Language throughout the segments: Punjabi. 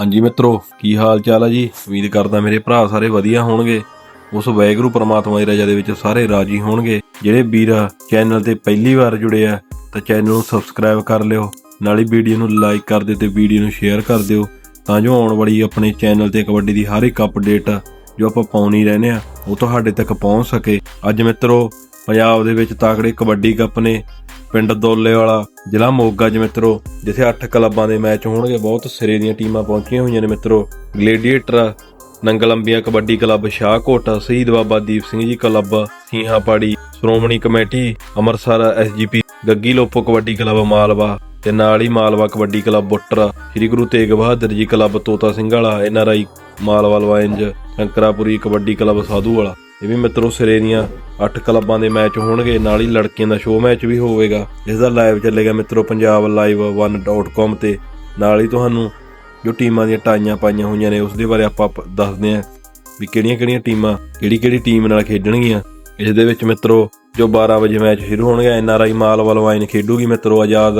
ਹਾਂਜੀ ਮਿੱਤਰੋ, ਕੀ ਹਾਲ ਚਾਲ ਆ ਜੀ? ਉਮੀਦ ਕਰਦਾ ਮੇਰੇ ਭਰਾ ਸਾਰੇ ਵਧੀਆ ਹੋਣਗੇ। ਉਸ ਵੈਗਰੂ ਪ੍ਰਮਾਤਮਾ ਦੀ ਰਜ਼ਾ ਦੇ ਵਿੱਚ ਸਾਰੇ ਰਾਜੀ ਹੋਣਗੇ। ਜਿਹੜੇ ਵੀਰ ਚੈਨਲ ਤੇ ਪਹਿਲੀ ਵਾਰ ਜੁੜੇ ਆ, ਤਾਂ ਚੈਨਲ ਨੂੰ ਸਬਸਕ੍ਰਾਈਬ ਕਰ ਲਿਓ। ਨਾਲ ਹੀ ਵੀਡੀਓ ਨੂੰ ਲਾਈਕ ਕਰ ਦਿਓ ਤੇ ਵੀਡੀਓ ਨੂੰ ਸ਼ੇਅਰ ਕਰ ਦਿਓ। ਤਾਂ ਜੋ ਆਉਣ ਵਾਲੀ ਆਪਣੇ ਚੈਨਲ ਤੇ ਕਬੱਡੀ ਦੀ ਹਰ ਇੱਕ ਅਪਡੇਟ ਜੋ ਆਪਾਂ ਪਾਉਣੀ ਰਹਿੰਦੇ ਆ, ਉਹ ਤੁਹਾਡੇ ਤੱਕ ਪਹੁੰਚ ਸਕੇ। ਅੱਜ ਮਿੱਤਰੋ, ਪੰਜਾਬ ਦੇ ਵਿੱਚ ਤਾਕੜੇ ਕਬੱਡੀ ਕੱਪ ਨੇ, ਪਿੰਡ ਦੋਲੇ ਵਾਲਾ ਜ਼ਿਲ੍ਹਾ ਮੋਗਾ 'ਚ ਮਿੱਤਰੋ। ਜਿੱਥੇ 8 ਕਲੱਬਾਂ ਦੇ ਮੈਚ ਹੋਣਗੇ, ਬਹੁਤ ਸਿਰੇ ਦੀਆਂ ਟੀਮਾਂ ਪਹੁੰਚੀਆਂ ਹੋਈਆਂ ਨੇ ਮਿੱਤਰੋ। Gladiator, Nanglambia kabaddi club Shahkot Shaheed Baba Deep Singh ji club Singhapadi Shiromani committee, Amritsar SGP Gaggi Lopo kabaddi club, Malwa ਤੇ ਨਾਲ ਹੀ Malwa kabaddi club Buttar, Sri Guru Tegh Bahadur ji club, Tota Singh Wala NRI Malwa ਲਵਾਇੰਜ, Shankarapuri kabaddi club Sadhu Wala ਇਹ ਵੀ ਮਿੱਤਰੋ ਸਿਰੇ ਦੀਆਂ 8 ਕਲੱਬਾਂ ਦੇ ਮੈਚ ਹੋਣਗੇ, ਨਾਲ ਹੀ ਲੜਕੀਆਂ ਦਾ ਸ਼ੋਅ ਮੈਚ ਵੀ ਹੋਵੇਗਾ। ਇਸ ਦਾ ਲਾਈਵ ਚੱਲੇਗਾ ਮਿੱਤਰੋ ਪੰਜਾਬ ਲਾਈਵ 1.com ਤੇ। ਨਾਲ ਹੀ ਤੁਹਾਨੂੰ ਜੋ ਟੀਮਾਂ ਦੀਆਂ ਟਾਈਆਂ ਪਾਈਆਂ ਹੋਈਆਂ ਨੇ ਉਸ ਦੇ ਬਾਰੇ ਆਪਾਂ ਦੱਸਦੇ ਹਾਂ ਵੀ ਕਿਹੜੀਆਂ-ਕਿਹੜੀਆਂ ਟੀਮਾਂ ਕਿਹੜੀ-ਕਿਹੜੀ ਟੀਮ ਨਾਲ ਖੇਡਣਗੀਆਂ। ਇਸ ਦੇ ਵਿੱਚ ਮਿੱਤਰੋ ਜੋ 12 ਵਜੇ ਮੈਚ ਸ਼ੁਰੂ ਹੋਣਗੇ ਐਨਆਰਆਈ ਵੱਲੋਂ ਲਵਾਇਨ ਖੇਡੂਗੀ ਮਿੱਤਰੋ ਆਜ਼ਾਦ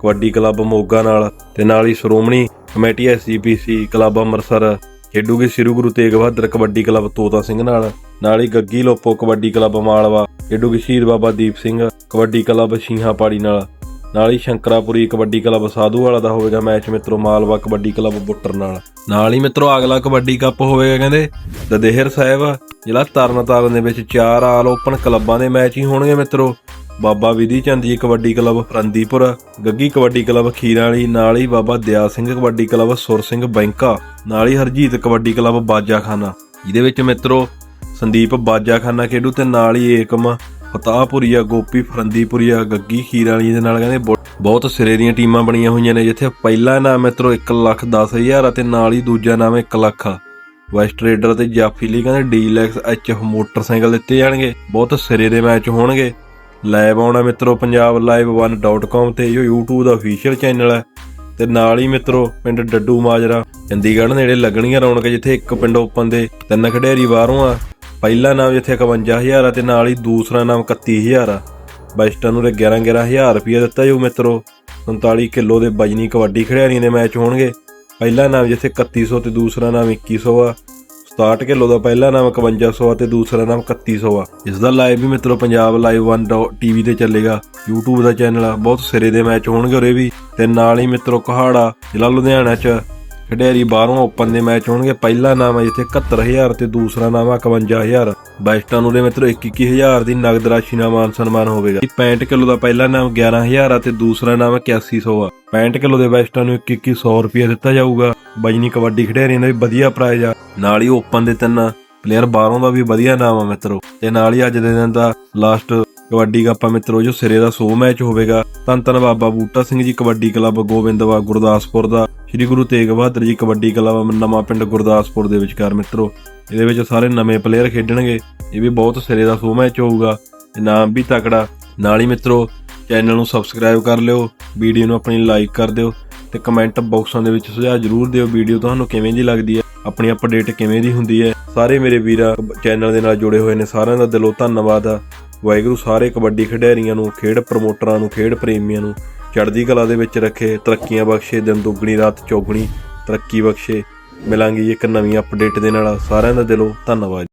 ਕਬੱਡੀ ਕਲੱਬ ਮੋਗਾ ਨਾਲ। ਤੇ ਨਾਲ ਹੀ Shiromani committee SGPC club Amritsar ਖੇਡੂਗੀ Sri Guru Tegh Bahadur kabaddi club Tota Singh ਨਾਲ ਨਾਲ ਹੀ ਗੱਗੀ ਲੋਪੋ ਕਬੱਡੀ ਕਲੱਬ ਮਾਲਵਾ, ਖੇਡੂਗੀ ਸ਼ਹੀਦ ਬਾਬਾ ਦੀਪ ਸਿੰਘ ਕਬੱਡੀ ਕਲੱਬ ਸ਼ੀਹਾਪਾੜੀ ਨਾਲ ਨਾਲ ਹੀ ਸ਼ੰਕਰਾਪੁਰੀ ਕਬੱਡੀ ਕਲੱਬ ਸਾਧੂ ਵਾਲਾ ਦਾ ਹੋਵੇਗਾ ਮੈਚ ਮਿੱਤਰੋ ਮਾਲਵਾ ਕਬੱਡੀ ਕਲੱਬ ਬੁੱਟਰ ਨਾਲ। ਨਾਲ ਹੀ ਮਿੱਤਰੋ ਅਗਲਾ ਕਬੱਡੀ ਕੱਪ ਹੋਵੇਗਾ ਕਹਿੰਦੇ, ਦਦੇਹਰ ਸਾਹਿਬ, ਜ਼ਿਲ੍ਹਾ ਤਰਨਤਾਰਨ ਦੇ ਵਿੱਚ ਚਾਰ ਆਲ ਓਪਨ ਕਲੱਬਾਂ ਦੇ ਮੈਚ ਹੀ ਹੋਣਗੇ ਮਿੱਤਰੋ। ਬਾਬਾ ਵਿਧੀ ਚੰਦ ਜੀ ਕਬੱਡੀ ਕਲੱਬ ਫਰੰਦੀਪੁਰ ਗੱਗੀ ਕਬੱਡੀ ਕਲੱਬ ਖੀਰਾਂ ਵਾਲੀ, ਨਾਲ ਹੀ ਬਾਬਾ ਦਿਆ ਸਿੰਘ ਕਬੱਡੀ ਕਲੱਬ ਸੁਰ ਸਿੰਘ ਬੈਂਕਾ, ਨਾਲ ਹੀ ਹਰਜੀਤ ਕਬੱਡੀ ਕਲੱਬ ਬਾਜਾਖਾਨਾ। ਜਿਹਦੇ ਵਿੱਚ ਮਿੱਤਰੋ, ਸੰਦੀਪ ਬਾਜਾਖਾਨਾ ਖੇਡੂ ਤੇ ਨਾਲ ਹੀ ਏਕਮ ਫਤਾਹਪੁਰੀਆ, ਗੋਪੀ ਫਰੰਦੀਪੁਰੀਆ, ਗੱਗੀ ਖੀਰਾਂ ਵਾਲੀ ਦੇ ਨਾਲ ਕਹਿੰਦੇ ਬਹੁਤ ਸਿਰੇ ਦੀਆਂ ਟੀਮਾਂ ਬਣੀਆਂ ਹੋਈਆਂ ਨੇ, ਜਿੱਥੇ ਪਹਿਲਾ ਨਾਮ ਮਿੱਤਰੋ 1 ਲੱਖ 10 ਹਜ਼ਾਰ ਅਤੇ ਨਾਲ ਹੀ ਦੂਜਾ ਨਾਮ 1 ਲੱਖ। ਆ ਵੈਸਟ ਰੇਡਰ ਤੇ ਜਾਫੀ ਲਈ ਕਹਿੰਦੇ ਡੀਲੈਕਸ ਐਚ ਮੋਟਰਸਾਈਕਲ ਦਿੱਤੇ ਜਾਣਗੇ, ਬਹੁਤ ਸਿਰੇ ਦੇ ਮੈਚ ਹੋਣਗੇ। ਲਾਈਵ ਆਉਣਾ ਮਿੱਤਰੋ, ਪੰਜਾਬ ਲਾਈਵ 1.com ਤੇ ਜੋ YouTube ਦਾ ਅਫੀਸ਼ੀਅਲ ਚੈਨਲ ਹੈ। ਤੇ ਨਾਲ ਹੀ ਮਿੱਤਰੋ, ਪਿੰਡ ਡੱਡੂ ਮਾਜਰਾ, ਚੰਡੀਗੜ੍ਹ ਨੇੜੇ ਲੱਗਣੀਆਂ ਰੌਣਕ, ਜਿੱਥੇ ਇੱਕ ਪਿੰਡ ਓਪਨ ਦੇ ਤਿੰਨ ਖਿਡਾਰੀ ਬਾਹਰੋਂ ਆ। ਪਹਿਲਾ ਨਾਮ ਜਿੱਥੇ 51000 ਆ ਤੇ ਨਾਲ ਹੀ ਦੂਸਰਾ ਨਾਮ 31000 ਆ। ਬੈਸਟਾਂ ਨੂੰ ਤੇ 11 11000 ਰੁਪਏ ਦਿੱਤਾ ਜਾਊ ਮਿੱਤਰੋ। 39 ਕਿਲੋ ਦੇ ਵਜਨੀ ਕਬੱਡੀ ਖਿਡਾਰੀਆਂ ਦੇ ਮੈਚ ਹੋਣਗੇ। ਪਹਿਲਾ ਨਾਮ ਜਿੱਥੇ 3100 ਤੇ ਦੂਸਰਾ ਨਾਮ 2100 ਆ। 67 ਕਿਲੋ ਦਾ ਪਹਿਲਾ ਨਾਮ 5100 ਆ ਤੇ ਦੂਸਰਾ ਨਾਮ 3100 ਆ। ਇਸ ਦਾ ਲਾਈਵ ਵੀ ਮਿੱਤਰੋ ਪੰਜਾਬ ਲਾਈਵ 1 ਟੀਵੀ ਤੇ ਚੱਲੇਗਾ। YouTube ਦਾ ਚੈਨਲ ਆ। ਬਹੁਤ ਸਿਰੇ ਦੇ ਮੈਚ ਹੋਣਗੇ ਉਰੇ ਵੀ। ਤੇ ਨਾਲ ਹੀ ਮਿੱਤਰੋ ਕਹਾੜਾ ਜ਼ਿਲ੍ਹਾ ਲੁਧਿਆਣਾ ਚ ਖਿਡਾਰੀ ਬਾਹਰੋਂ ਓਪਨ ਦੇ ਮੈਚ ਹੋਣਗੇ। ਪਹਿਲਾ ਨਾਮ ਹੈ ਜਿੱਥੇ 71000 ਤੇ ਦੂਸਰਾ ਨਾਮ ਆ 51000 ਬੈਸਟਾਂ ਨੂੰ ਦੇ ਮਿੱਤਰੋ 21000 ਦੀ ਨਗਦ ਰਾਸ਼ੀ ਨਾਲ ਮਾਨ ਸਨਮਾਨ ਹੋਵੇਗਾ। 65 ਕਿਲੋ ਦਾ ਪਹਿਲਾ ਨਾਮ 11000 ਆ ਤੇ ਦੂਸਰਾ ਨਾਮ 8100 ਆ। 65 ਕਿਲੋ ਦੇ ਬੈਸਟਾਂ ਨੂੰ 2100 ਰੁਪਏ ਦਿੱਤਾ ਜਾਊਗਾ। ਬਜਨੀ ਕਬੱਡੀ ਖਿਡਾਰੀਆਂ ਦਾ ਵੀ ਵਧੀਆ ਪ੍ਰਾਈਜ਼ ਆ। ਨਾਲ ਹੀ ਓਪਨ ਦੇ ਤਿੰਨ ਪਲੇਅਰ ਬਾਹਰੋਂ ਦਾ ਵੀ ਵਧੀਆ ਨਾਮ ਆ ਮਿੱਤਰੋ। ਤੇ ਨਾਲ ਹੀ ਅੱਜ ਦੇ ਦਿਨ ਦਾ ਲਾਸਟ ਕਬੱਡੀ ਕੱਪਾ ਮਿੱਤਰੋ, ਜੋ ਸਿਰੇ ਦਾ 100 ਮੈਚ ਹੋਵੇਗਾ। ਧੰਨ ਧੰਨ ਬਾਬਾ ਬੂਟਾ ਸਿੰਘ ਜੀ ਕਬੱਡੀ ਕਲੱਬ ਗੋਬਿੰਦਵਾ ਗੁਰਦਾਸਪੁਰ ਦਾ। ਸ੍ਰੀ ਗੁਰੂ ਤੇਗ ਬਹਾਦਰ ਜੀ ਕਬੱਡੀ ਕਲੱਬ ਨਵਾਂ ਪਿੰਡ ਗੁਰਦਾਸਪੁਰ ਦੇ ਵਿਚਕਾਰ ਮਿੱਤਰੋ। ਇਹਦੇ ਵਿੱਚ ਸਾਰੇ ਨਵੇਂ ਪਲੇਅਰ ਖੇਡਣਗੇ। ਇਹ ਵੀ ਬਹੁਤ ਸਿਰੇ ਦਾ 100 ਮੈਚ ਹੋਊਗਾ। ਇਨਾਮ ਵੀ ਤਕੜਾ। ਨਾਲ ਹੀ ਮਿੱਤਰੋ ਚੈਨਲ ਨੂੰ ਸਬਸਕ੍ਰਾਈਬ ਕਰ ਲਿਓ। ਵੀਡੀਓ ਨੂੰ ਆਪਣੀ ਲਾਈਕ ਕਰ ਦਿਓ। ਤੇ ਕਮੈਂਟ ਬਾਕਸਾਂ ਦੇ ਵਿੱਚ ਸੁਝਾਅ ਜ਼ਰੂਰ ਦਿਓ ਵੀਡੀਓ ਤੁਹਾਨੂੰ ਕਿਵੇਂ ਦੀ ਲੱਗਦੀ ਹੈ, ਆਪਣੀ ਅਪਡੇਟ ਕਿਵੇਂ ਦੀ ਹੁੰਦੀ ਹੈ। ਸਾਰੇ ਮੇਰੇ ਵੀਰਾਂ ਚੈਨਲ ਦੇ ਨਾਲ ਜੁੜੇ ਹੋਏ ਨੇ, ਸਾਰਿਆਂ ਦਾ ਦਿਲੋਂ ਧੰਨਵਾਦ ਆ। ਵਾਹਿਗੁਰੂ ਸਾਰੇ ਕਬੱਡੀ ਖਿਡਾਰੀਆਂ ਨੂੰ, ਖੇਡ ਪ੍ਰਮੋਟਰਾਂ ਨੂੰ, ਖੇਡ ਪ੍ਰੇਮੀਆਂ ਨੂੰ ਚੜ੍ਹਦੀ ਕਲਾ ਦੇ ਵਿੱਚ ਰੱਖੇ, ਤਰੱਕੀਆਂ ਬਖਸ਼ੇ, ਦਿਨ ਦੁੱਗਣੀ, ਰਾਤ ਚੌਗਣੀ ਤਰੱਕੀ ਬਖਸ਼ੇ। ਮਿਲਾਂਗੇ ਇੱਕ ਨਵੀਂ ਅਪਡੇਟ ਦੇ ਨਾਲ। ਸਾਰਿਆਂ ਦਾ ਦਿਲੋਂ ਧੰਨਵਾਦ।